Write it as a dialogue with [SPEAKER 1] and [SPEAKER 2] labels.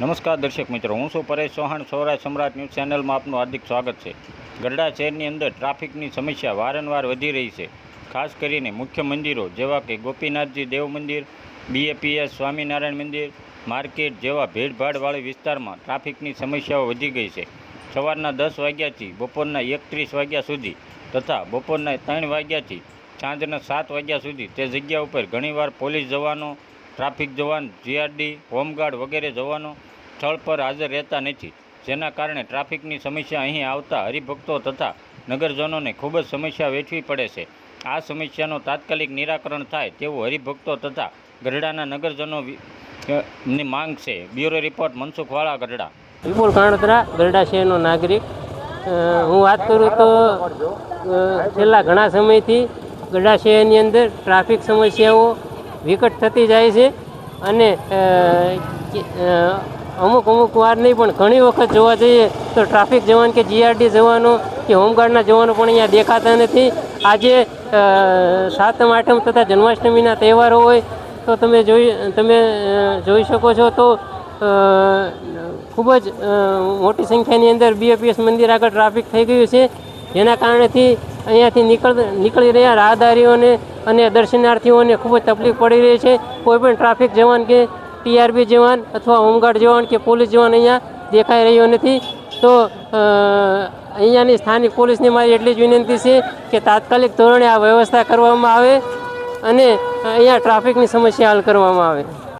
[SPEAKER 1] નમસ્કાર દર્શક મિત્રો, હું છું પરેશ ચૌહાણ, સૌરાષ્ટ્ર સમ્રાટ ન્યૂઝ ચેનલમાં આપનું હાર્દિક સ્વાગત છે. ગરડા શહેરની અંદર ટ્રાફિકની સમસ્યા વારંવાર વધી રહી છે. ખાસ કરીને મુખ્ય મંદિરો જેવા કે ગોપીનાથજી દેવ મંદિર, બીએપીએસ સ્વામિનારાયણ મંદિર, માર્કેટ જેવા ભીડભાડવાળી વિસ્તારમાં ટ્રાફિકની સમસ્યાઓ વધી ગઈ છે. સવારના દસ વાગ્યાથી બપોરના એકત્રીસ વાગ્યા સુધી તથા બપોરના ત્રણ વાગ્યાથી સાંજના સાત વાગ્યા સુધી તે જગ્યા ઉપર ઘણીવાર પોલીસ જવાનો ટ્રાફિક જવાન, જીઆરડી, હોમગાર્ડ વગેરે જવાનો સ્થળ પર હાજર રહેતા નથી. જેના કારણે ટ્રાફિકની સમસ્યા અહીં આવતા હરિભક્તો તથા નગરજનોને ખૂબ જ સમસ્યા વેઠવી પડે છે. આ સમસ્યાનો તાત્કાલિક નિરાકરણ થાય તેવું હરિભક્તો તથા ગરડાના નગરજનો ની માંગ છે. બ્યુરો રિપોર્ટ મનસુખવાળા ગરડા
[SPEAKER 2] વિપુલ કાણોત્રા ગરડા શહેરનો નાગરિક. હું વાત કરું તો છેલ્લા ઘણા સમયથી ગરડા શહેરની અંદર ટ્રાફિક સમસ્યાઓ વિકટ થતી જાય છે અને અમુક અમુક વાર નહીં, પણ ઘણી વખત જોવા જઈએ તો ટ્રાફિક જવાન કે જીઆરડી જવાનો કે હોમગાર્ડના જવાનો પણ અહીંયા દેખાતા નથી. આજે સાતમ, આઠમ તથા જન્માષ્ટમીના તહેવારો હોય તો તમે જોઈ તમે જોઈ શકો છો તો ખૂબ જ મોટી સંખ્યાની અંદર બીએપીએસ મંદિર આગળ ટ્રાફિક થઈ ગયું છે. જેના કારણેથી અહીંયાથી નીકળ, નીકળી રહ્યા રાહદારીઓને અને દર્શનાર્થીઓને ખૂબ જ તકલીફ પડી રહી છે. કોઈ પણ ટ્રાફિક જવાન કે ટીઆરબી જવાન અથવા હોમગાર્ડ જવાન કે પોલીસ જવાન અહીંયા દેખાઈ રહ્યો નથી. તો અહીંયાની સ્થાનિક પોલીસને મારી એટલી જ વિનંતી છે કે તાત્કાલિક ધોરણે આ વ્યવસ્થા કરવામાં આવે અને અહીંયા ટ્રાફિકની સમસ્યા હલ કરવામાં આવે.